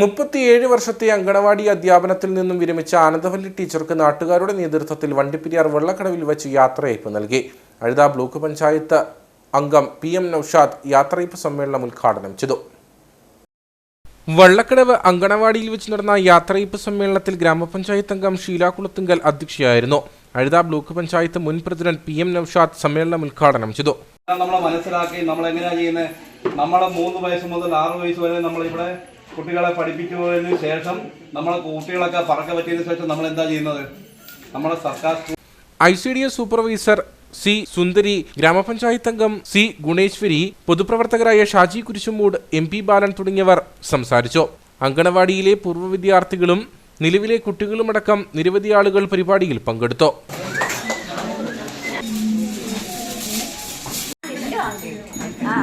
മുപ്പത്തിയേഴ് വർഷത്തെ അങ്കണവാടി അധ്യാപനത്തിൽ നിന്നും വിരമിച്ച ആനന്ദവല്ലി ടീച്ചർക്ക് നാട്ടുകാരുടെ നേതൃത്വത്തിൽ വണ്ടിപ്പെരിയാർ വെള്ളക്കടവിൽ വെച്ച് യാത്രയയപ്പ് നൽകി. അഴുത ബ്ലോക്ക് പഞ്ചായത്ത് അംഗം പി എം നൌഷാദ് യാത്രയപ്പ് സമ്മേളനം ഉദ്ഘാടനം ചെയ്തു. വള്ളക്കടവ് അങ്കണവാടിയിൽ വെച്ച് നടന്ന യാത്രയപ്പ് സമ്മേളനത്തിൽ ഗ്രാമപഞ്ചായത്ത് അംഗം ഷീല കുളത്തുങ്കൽ അധ്യക്ഷയായിരുന്നു. അഴുത ബ്ലോക്ക് പഞ്ചായത്ത് മുൻ പ്രസിഡന്റ് പി എം നൌഷാദ് സമ്മേളനം ഉദ്ഘാടനം ചെയ്തു. നമ്മളെ മനസ്സിലാക്കി നമ്മൾ എങ്ങനെയാ ചെയ്യുന്നത് നമ്മളെ മൂന്ന് വയസ്സ് മുതൽ ആറ് വയസ്സ് വരെ നമ്മൾ ഇവിടെ കുട്ടികളെ പഠിപ്പിക്കുന്നതിന് ശേഷം നമ്മളെ കുട്ടികളൊക്കെ പറക്കെ പറ്റിയതിനു ശേഷം നമ്മൾ എന്താ ചെയ്യുന്നത്? നമ്മളെ സർക്കാർ I C D S supervisor C Sundari ഗ്രാമപഞ്ചായത്ത് അംഗം സി ഗുണേശ്വരി പൊതുപ്രവർത്തകരായ ഷാജി കുരിശുമൂട് എം പി ബാലൻ തുടങ്ങിയവർ സംസാരിച്ചു. അങ്കണവാടിയിലെ പൂർവ വിദ്യാർത്ഥികളും നിലവിലെ കുട്ടികളുമടക്കം നിരവധി ആളുകൾ പരിപാടിയിൽ പങ്കെടുത്തു. ആ.